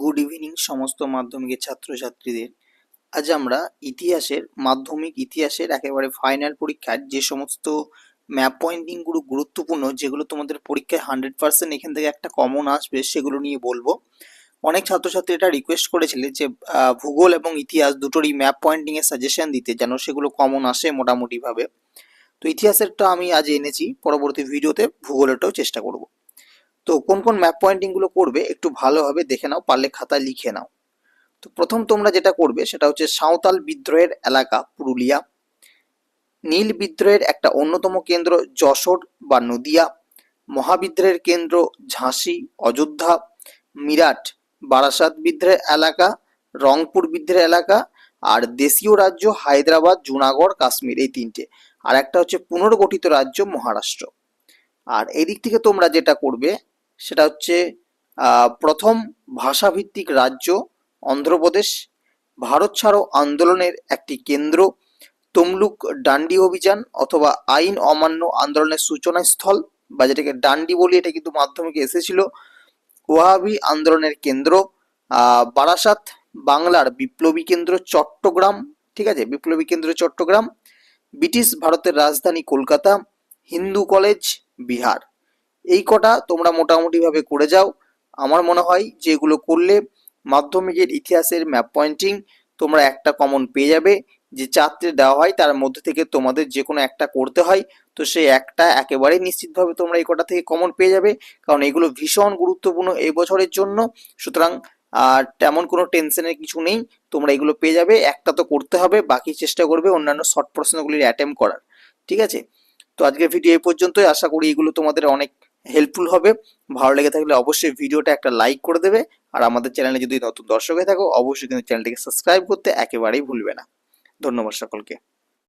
Good evening সমস্ত মাধ্যমিকের ছাত্রছাত্রীদের। আজ আমরা ইতিহাসের, মাধ্যমিক ইতিহাসের একেবারে ফাইনাল পরীক্ষার যে সমস্ত ম্যাপ পয়েন্টিংগুলো গুরুত্বপূর্ণ, যেগুলো তোমাদের পরীক্ষায় হান্ড্রেড পার্সেন্ট এখান থেকে একটা কমন আসবে, সেগুলো নিয়ে বলব। অনেক ছাত্রছাত্রী এটা রিকোয়েস্ট করেছিলে যে ভূগোল এবং ইতিহাস দুটোরই ম্যাপ পয়েন্টিং এর সাজেশন দিতে, যেন সেগুলো কমন আসে মোটামুটিভাবে। তো ইতিহাসেরটা আমি আজ এনেছি, পরবর্তী ভিডিওতে ভূগোলেরটাও চেষ্টা করব। তো কোন কোন ম্যাপ পয়েন্টিংগুলো করবে একটু ভালোভাবে দেখে নাও, পারলে খাতায় লিখে নাও। তো প্রথম তোমরা যেটা করবে সেটা হচ্ছে সাঁওতাল বিদ্রোহের এলাকা, পুরুলিয়া। নীল বিদ্রোহের একটা অন্যতম কেন্দ্র যশোর বা নদিয়া। মহাবিদ্রোহের কেন্দ্র ঝাঁসি, অযোধ্যা। মিরাট, বারাসাত বিদ্রোহের এলাকা, রংপুর বিদ্রোহের এলাকা আর দেশীয় রাজ্য হায়দ্রাবাদ, জুনাগড়, কাশ্মীর, এই তিনটে। আর একটা হচ্ছে পুনর্গঠিত রাজ্য মহারাষ্ট্র। আর এদিক থেকে তোমরা যেটা করবে সেটা হচ্ছে প্রথম ভাষাভিত্তিক রাজ্য অন্ধ্রপ্রদেশ। ভারত ছাড়ো আন্দোলনের একটি কেন্দ্র তমলুক ডান্ডি অভিযান অথবা আইন অমান্য আন্দোলনের সূচনা স্থল বা যেটাকে ডান্ডি বলি, এটা কিন্তু মাধ্যমিকে এসেছিল। ওয়াহাবি আন্দোলনের কেন্দ্র বারাসাত বাংলার বিপ্লবী কেন্দ্র চট্টগ্রাম, ঠিক আছে? বিপ্লবী কেন্দ্র চট্টগ্রাম, ব্রিটিশ ভারতের রাজধানী কলকাতা, হিন্দু কলেজ, বিহার। এই কটা তোমরা মোটামুটিভাবে করে যাও। আমার মনে হয় যে এগুলো করলে মাধ্যমিকের ইতিহাসের ম্যাপ পয়েন্টিং তোমরা একটা কমন পেয়ে যাবে। যে চারটে দেওয়া হয়, তার মধ্যে থেকে তোমাদের যে কোনো একটা করতে হয়। তো সেই একটা একেবারে নিশ্চিতভাবে তোমরা এই কটা থেকে কমন পেয়ে যাবে। কারণ এগুলো ভীষণ গুরুত্বপূর্ণ এই বছরের জন্য। সুতরাং, আর তেমন কোনো টেনশনের কিছু নেই। তোমরা এগুলো পেয়ে যাবে। একটা তো করতে হবে, বাকি চেষ্টা করবে অন্যান্য শর্ট প্রশ্নগুলির অ্যাটেম্প করার। ঠিক আছে? তো আজকের ভিডিও এই পর্যন্তই। আশা করি এগুলো তোমাদের অনেক হেল্পফুল হবে। ভালো লেগে থাকলে অবশ্যই ভিডিওটা একটা লাইক করে দেবে। আর আমাদের চ্যানেলে যদি নতুন দর্শক হয়ে থাকো, অবশ্যই কিন্তু চ্যানেলটিকে সাবস্ক্রাইব করতে একেবারেই ভুলবে না। ধন্যবাদ সকলকে।